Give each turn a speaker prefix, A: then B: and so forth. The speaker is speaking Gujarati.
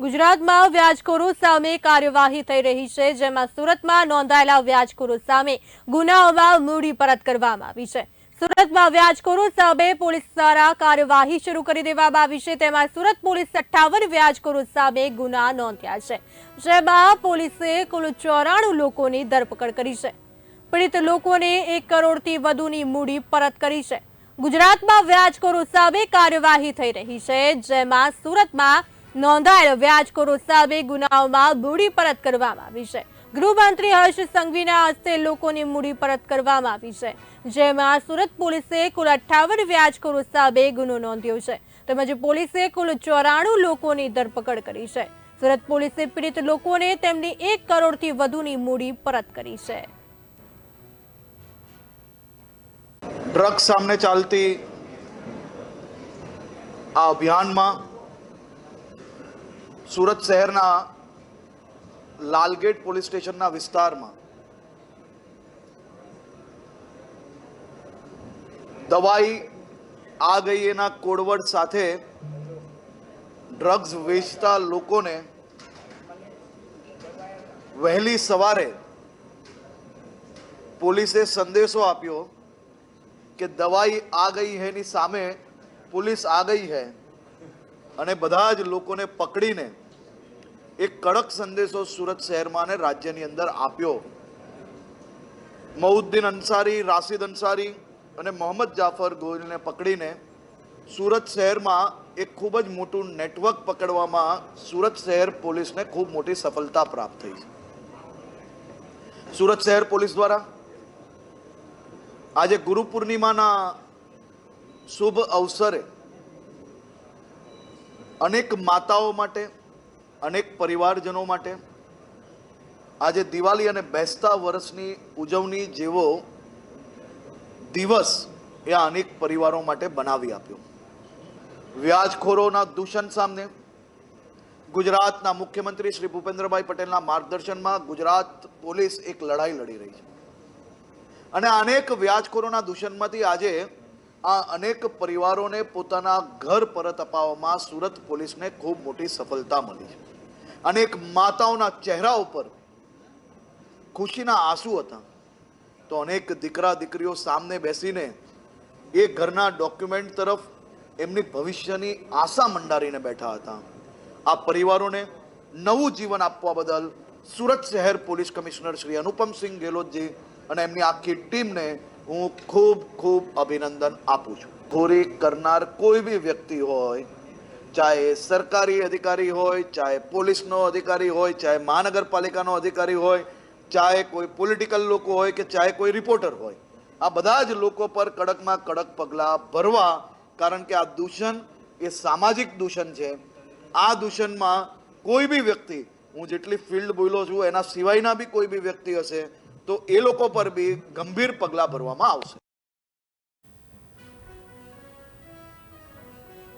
A: ગુજરાતમાં વ્યાજખોરો સામે કાર્યવાહી થઈ રહી છે, જેમાં સુરતમાં નોંધાયેલા વ્યાજખોરો સામે ગુનાઓમાં મૂડી પરત કરવામાં આવી છે. સુરતમાં વ્યાજખોરો સામે પોલીસ દ્વારા કાર્યવાહી શરૂ કરી દેવામાં આવી છે, તેમાં સુરત પોલીસ અઠ્ઠાવન વ્યાજખોરો સામે ગુના નોંધ્યા છે, જેમાં પોલીસે કુલ ચોરાણું લોકોની ધરપકડ કરી છે. પીડિત લોકોને એક કરોડથી વધુની મૂડી પરત કરી છે. ગુજરાતમાં વ્યાજખોરો સામે કાર્યવાહી થઈ રહી છે, જેમાં સુરતમાં નોંધાયેલ વ્યાજખોરો સામે ગુનાઓમાં મૂડી પરત કરવામાં આવી છે. ગૃહમંત્રી હર્ષ સંઘવીના હસ્તે લોકોની મૂડી પરત કરવામાં આવી છે. જેમાં સુરત પોલીસે કુલ અઠ્ઠાવન વ્યાજખોરો સામે ગુનો નોંધ્યો છે. તેમજ પોલીસે કુલ ચોરાણું લોકોની ધરપકડ કરી છે. સુરત પોલીસે પીડિત લોકોને તેમની એક કરોડથી વધુની મૂડી પરત કરી છે.
B: ડ્રગ્સ સામે ચાલતી આ અભિયાનમાં સુરત શહેરના લાલગેટ પોલીસ સ્ટેશનના વિસ્તારમાં દવાઈ આ ગઈ એના કોડવડ સાથે ડ્રગ્સ વેચતા લોકોને વહેલી સવારે પોલીસે સંદેશો આપ્યો કે દવાઈ આ ગઈ હૈની સામે પોલીસ આ ગઈ હે અને બધા જ લોકોને પકડીને એક કડક સંદેશો સુરત શહેરમાં અને રાજ્યની અંદર આપ્યો. મઉદ્દીન અંસારી રાશિદ અંસારી અને મોહમ્મદ જાફર ગોહિલને પકડીને સુરત શહેરમાં એક ખૂબ જ મોટું નેટવર્ક પકડવામાં સુરત શહેર પોલીસને ખૂબ મોટી સફળતા પ્રાપ્ત થઈ છે. સુરત શહેર પોલીસ દ્વારા આજે ગુરુ પૂર્ણિમાના શુભ અવસરે અનેક માતાઓ માટે અનેક પરિવારજનો માટે આજે દિવાળી અને બેસતા વર્ષની ઉજવણી જેવો દિવસ એ અનેક પરિવારો માટે બનાવી આપ્યો. વ્યાજખોરોના દૂષણ સામે ગુજરાતના મુખ્યમંત્રી શ્રી ભૂપેન્દ્રભાઈ પટેલના માર્ગદર્શનમાં ગુજરાત પોલીસ એક લડાઈ લડી રહી છે. અને અનેક વ્યાજખોરોના દૂષણમાંથી આજે આ અનેક પરિવારોને પોતાના ઘર પરત અપાવવામાં સુરત પોલીસને ખૂબ મોટી સફળતા મળી છે. અનેક માતાઓના ચહેરા ઉપર ખુશીના આંસુ હતા. તો અનેક દીકરા દીકરીઓ સામને બેસીને એ ઘરના ડોક્યુમેન્ટ તરફ એમની ભવિષ્યની આશા મંડારીને બેઠા હતા. આ પરિવારોને નવું જીવન આપવા બદલ સુરત શહેર પોલીસ કમિશનર શ્રી અનુપમસિંહ ગેહલોતજી અને એમની આખી ટીમને હું ખૂબ ખૂબ અભિનંદન આપું છું. ચોરી કરનાર કોઈ બી વ્યક્તિ હોય ચાહે સરકારી અધિકારી હોય, ચાહે પોલીસનો અધિકારી હોય, ચાહે મહાનગરપાલિકાનો અધિકારી હોય, ચાહે કોઈ પોલિટિકલ લોકો હોય કે ચાહે કોઈ રિપોર્ટર હોય. આ બધા જ લોકો પર કડકમાં કડક પગલાં ભરવા, કારણ કે આ દૂષણ એ સામાજિક દૂષણ છે. આ દૂષણમાં કોઈ બી વ્યક્તિ, હું જેટલી ફિલ્ડ બોલો છું, એના સિવાયના બી કોઈ બી વ્યક્તિ હશે, તો એ લોકો પર બી ગંભીર પગલાં ભરવામાં આવશે.